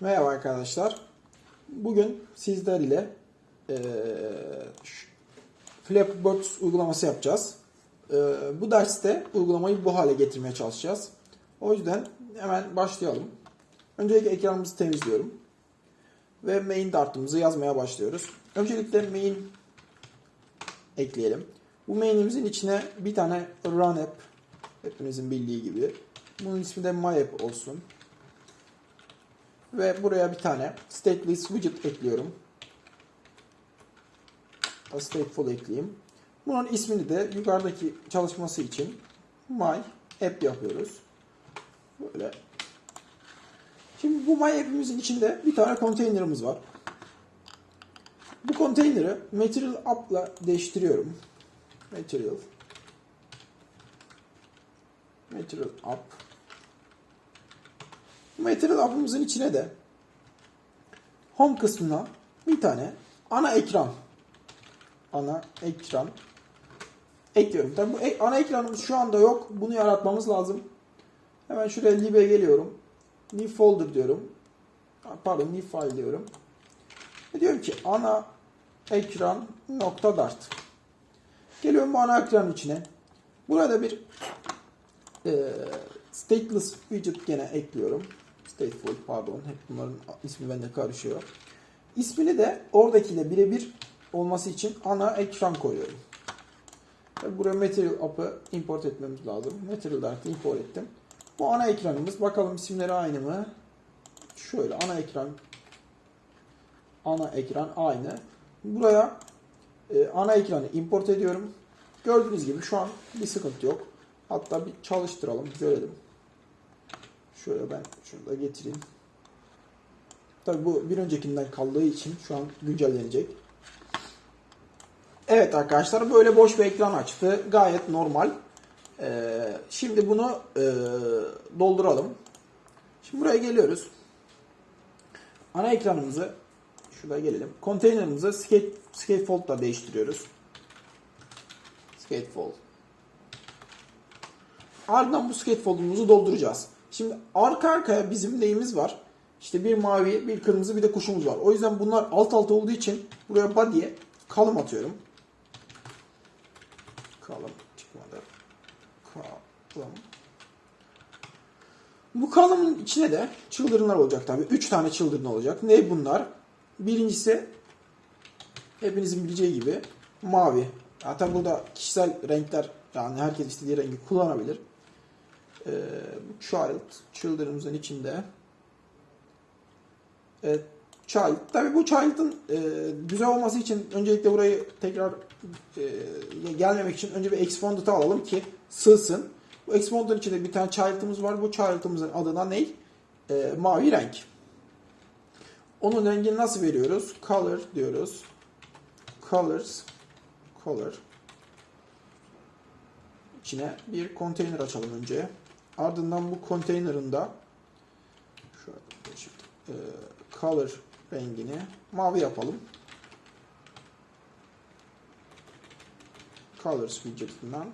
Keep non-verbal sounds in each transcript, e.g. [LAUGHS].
Merhaba arkadaşlar. Bugün sizler ile ş- Flappy uygulaması yapacağız. Eee, bu derste uygulamayı bu hale getirmeye çalışacağız. O yüzden hemen başlayalım. Öncelikle ekranımızı temizliyorum. Ve main dart'ımızı yazmaya başlıyoruz. Öncelikle main ekleyelim. Bu main'imizin içine bir tane run app hepinizin bildiği gibi. Bunun ismi de my app olsun. Ve buraya bir tane stateless widget ekliyorum. Stateful ekleyeyim. Bunun ismini de yukarıdaki çalışması için my app yapıyoruz. Böyle. Şimdi bu my app'imizin içinde bir tane container'ımız var. Bu container'ı material app'la değiştiriyorum. Material Material app Material app'ımızın içine de home kısmına bir tane ana ekran ana ekran ekliyorum. Tabii bu ek- ana ekranımız şu anda yok. Bunu yaratmamız lazım. Hemen şuraya lib'e geliyorum. New folder diyorum. Pardon new file diyorum. Ve diyorum ki ana ekran nokta dart. Geliyorum bu ana ekranın içine. Burada bir e, stateless widget gene ekliyorum. Stateful pardon. Hep bunların ismi bende karışıyor. İsmini de oradakiyle birebir olması için ana ekran koyuyorum. Tabii buraya material app'ı import etmemiz lazım. Material dart'ı import ettim. Bu ana ekranımız. Bakalım isimleri aynı mı? Şöyle ana ekran ana ekran aynı. Buraya e, ana ekranı import ediyorum. Gördüğünüz gibi şu an bir sıkıntı yok. Hatta bir çalıştıralım, görelim. Şöyle ben şunu da getireyim. Tabii bu bir öncekinden kaldığı için şu an güncellenecek. Evet arkadaşlar böyle boş bir ekran açtı. Gayet normal. Ee, şimdi bunu e, dolduralım. Şimdi buraya geliyoruz. Ana ekranımızı şuraya gelelim. Container'ımızı skate, Skatefold'la değiştiriyoruz. Skatefold. Ardından bu skatefold'umuzu dolduracağız. Şimdi arka arkaya bizim neyimiz var? İşte bir mavi, bir kırmızı, bir de kuşumuz var. O yüzden bunlar alt alta olduğu için buraya body'ye kalım atıyorum. Kalım çıkmadı. Kalım. Bu kalımın içine de çıldırınlar olacak tabii. 3 tane çıldırın olacak. Ne bunlar? Birincisi hepinizin bileceği gibi mavi. Zaten burada kişisel renkler yani herkes istediği rengi kullanabilir. Ee, bu child, children'ımızın içinde e, child. Tabii bu child'ın e, güzel olması için öncelikle burayı tekrar e, gelmemek için önce bir expanded'ı alalım ki sığsın. Bu expanded'ın içinde bir tane child'ımız var. Bu child'ımızın adına ne? E, mavi renk. Onun rengini nasıl veriyoruz? Color diyoruz. Colors. Color. İçine bir konteyner açalım önce. Ardından bu konteynerin da şöyle e, color rengini mavi yapalım. Colors widgetinden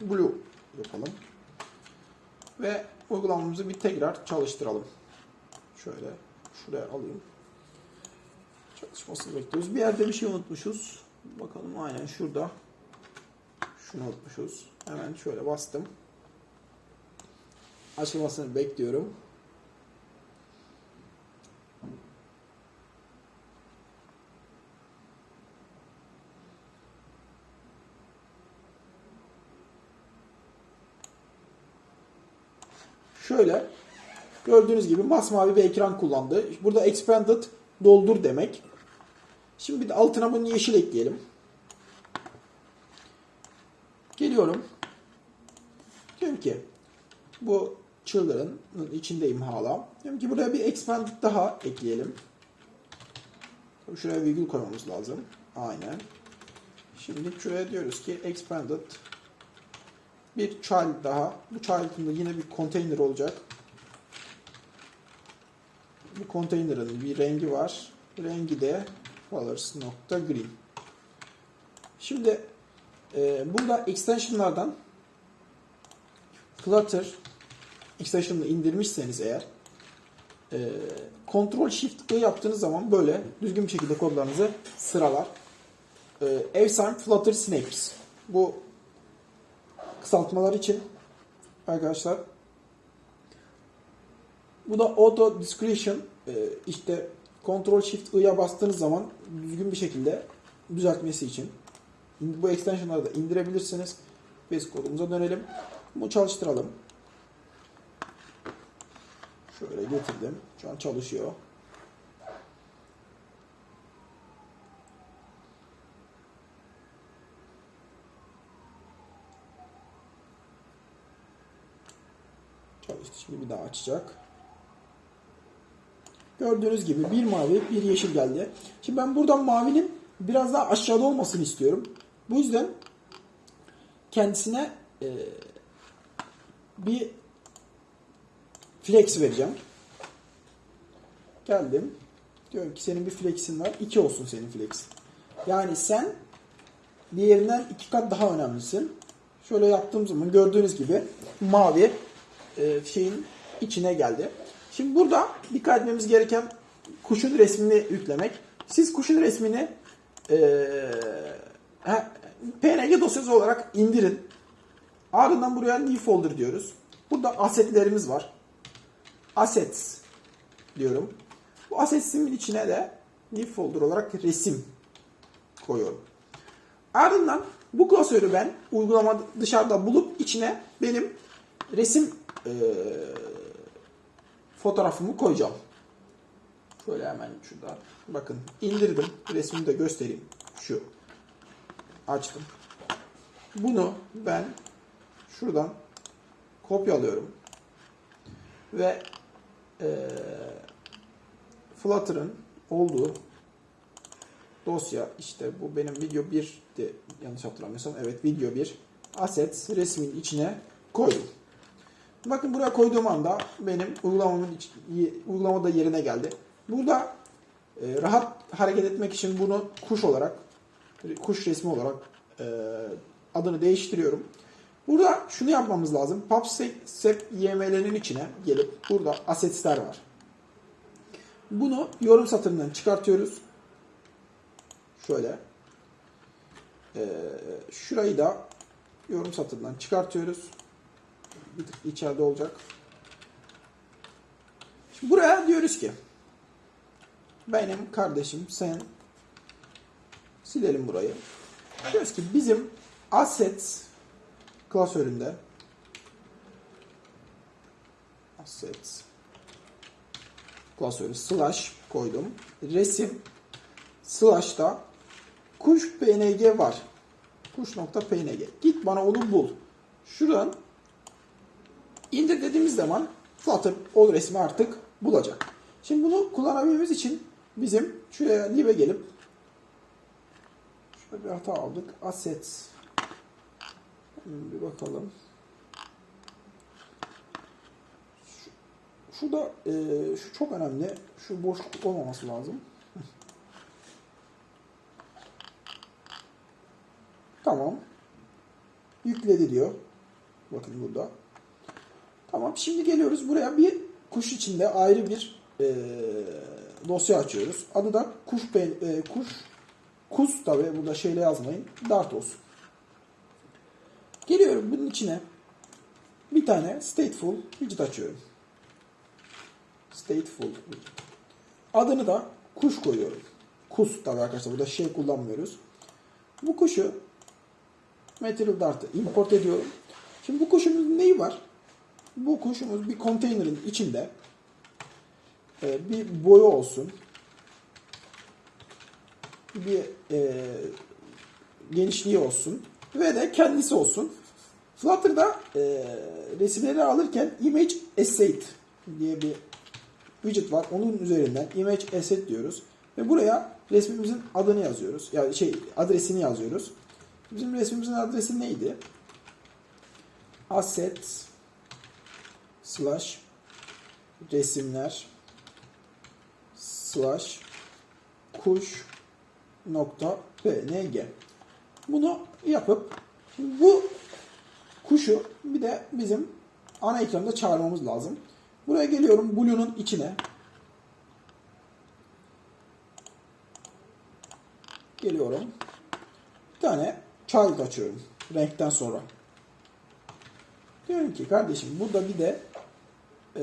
blue yapalım. Ve uygulamamızı bir tekrar çalıştıralım. Şöyle şuraya alayım. Çalışmasını bekliyoruz. Bir yerde bir şey unutmuşuz. Bakalım aynen şurada. Şunu unutmuşuz. Hemen şöyle bastım. Açılmasını bekliyorum. Şöyle gördüğünüz gibi masmavi bir ekran kullandı. Burada expanded doldur demek. Şimdi bir de altına bunu yeşil ekleyelim. Geliyorum. Diyorum ki bu children'ın içindeyim hala. Diyorum ki buraya bir expand daha ekleyelim. Şuraya virgül koymamız lazım. Aynen. Şimdi şuraya diyoruz ki expanded bir child daha. Bu child'ın da yine bir container olacak. Bu container'ın bir rengi var. Rengi de colors.green. Şimdi e, burada extensionlardan Flutter extension'ını indirmişseniz eğer e, Ctrl Shift I yaptığınız zaman böyle düzgün bir şekilde kodlarınızı sıralar. E, Avsign Flutter Snaps. Bu kısaltmalar için arkadaşlar bu da Auto Discretion e, işte Ctrl Shift I'ya bastığınız zaman düzgün bir şekilde düzeltmesi için bu extensionları da indirebilirsiniz. Base kodumuza dönelim. Bunu çalıştıralım. Şöyle getirdim. Şu an çalışıyor. Çalıştı. Şimdi bir daha açacak. Gördüğünüz gibi bir mavi bir yeşil geldi. Şimdi ben buradan mavinin biraz daha aşağıda olmasını istiyorum. Bu yüzden kendisine e, bir flex vereceğim. Geldim. Diyorum ki senin bir flex'in var. 2 olsun senin flex. Yani sen diğerinden iki kat daha önemlisin. Şöyle yaptığım zaman gördüğünüz gibi mavi e, şeyin içine geldi. Şimdi burada dikkat etmemiz gereken kuşun resmini yüklemek. Siz kuşun resmini e, PNG dosyası olarak indirin. Ardından buraya new folder diyoruz. Burada assetlerimiz var. Assets diyorum. Bu assets'imin içine de new folder olarak resim koyuyorum. Ardından bu klasörü ben uygulama dışarıda bulup içine benim resim eee, fotoğrafımı koyacağım. Şöyle hemen şurada bakın indirdim. Resmini de göstereyim. Şu. Açtım. Bunu ben şuradan kopyalıyorum. Ve eee Flutter'ın olduğu dosya işte bu benim video 1 de yanlış hatırlamıyorsam evet video 1 assets resmin içine koydum. Bakın buraya koyduğum anda benim uygulamamın iç, uygulamada yerine geldi. Burada e, rahat hareket etmek için bunu kuş olarak kuş resmi olarak e, adını değiştiriyorum. Burada şunu yapmamız lazım. PubSec YML'nin içine gelip burada assets'ler var. Bunu yorum satırından çıkartıyoruz. Şöyle. Ee, şurayı da yorum satırından çıkartıyoruz. Bir tık içeride olacak. Şimdi buraya diyoruz ki benim kardeşim sen silelim burayı. Diyoruz ki bizim assets klasöründe assets klasörü slash koydum. Resim slash'ta kuş png var. Kuş.png. Git bana onu bul. Şuradan indir dediğimiz zaman Flutter o resmi artık bulacak. Şimdi bunu kullanabilmemiz için bizim şuraya lib'e gelip şurada bir hata aldık. Assets Bir bakalım. Şurada e, şu çok önemli. Şu boşluk olmaması lazım. [LAUGHS] tamam. Yükledi diyor. Bakın burada. Tamam. Şimdi geliyoruz buraya bir kuş içinde ayrı bir e, dosya açıyoruz. Adı da kuş e, kuş kus tabi burada şeyle yazmayın. Dart olsun. Geliyorum bunun içine bir tane stateful widget açıyorum. Stateful. Adını da kuş koyuyorum. Kus tabii arkadaşlar. Burada şey kullanmıyoruz. Bu kuşu Material Dart'ı import ediyorum. Şimdi bu kuşumuzun neyi var? Bu kuşumuz bir konteynerin içinde e, bir boyu olsun. Bir e, genişliği olsun. Ve de kendisi olsun. Flutter'da e, resimleri alırken Image Asset diye bir widget var. Onun üzerinden image asset diyoruz. Ve buraya resmimizin adını yazıyoruz. Yani şey adresini yazıyoruz. Bizim resmimizin adresi neydi? Asset slash resimler slash kuş nokta png bunu yapıp bu kuşu bir de bizim ana ekranda çağırmamız lazım. Buraya geliyorum Blue'nun içine. Geliyorum. Bir tane child açıyorum. Renkten sonra. Diyorum ki kardeşim burada bir de ee,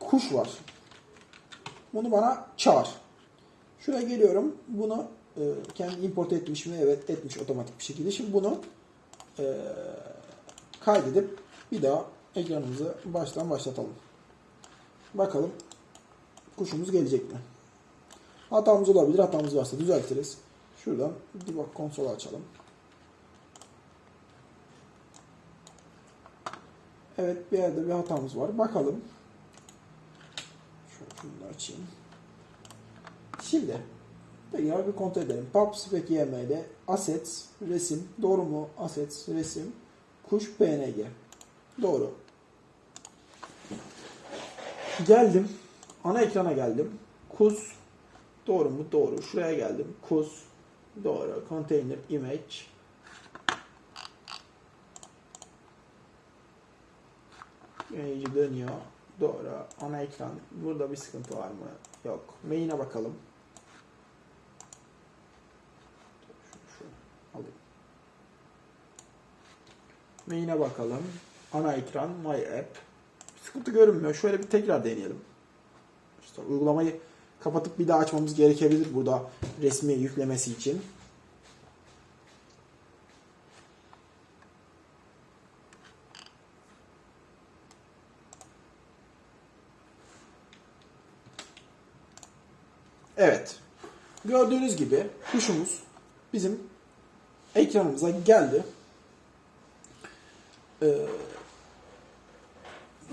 kuş var. Bunu bana çağır. Şuraya geliyorum. Bunu e, kendi import etmiş mi? Evet etmiş otomatik bir şekilde. Şimdi bunu e, kaydedip bir daha ekranımızı baştan başlatalım. Bakalım kuşumuz gelecek mi? Hatamız olabilir. Hatamız varsa düzeltiriz. Şuradan debug konsolu açalım. Evet bir yerde bir hatamız var. Bakalım. Şöyle şunu açayım. Şimdi tekrar bir kontrol edelim. Pubs ve YM'de assets, resim, doğru mu? Assets, resim, kuş, PNG. Doğru. Geldim. Ana ekrana geldim. Kuz. Doğru mu? Doğru. Şuraya geldim. Kuz. Doğru. Container image. Yönetici dönüyor. Doğru. Ana ekran. Burada bir sıkıntı var mı? Yok. Main'e bakalım. Alayım. Main'e bakalım. Ana ekran. My app. Sıkıntı görünmüyor. Şöyle bir tekrar deneyelim. İşte uygulamayı kapatıp bir daha açmamız gerekebilir burada resmi yüklemesi için. Evet. Gördüğünüz gibi kuşumuz bizim ekranımıza geldi. Ee,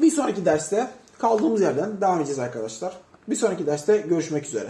bir sonraki derste kaldığımız yerden devam edeceğiz arkadaşlar. Bir sonraki derste görüşmek üzere.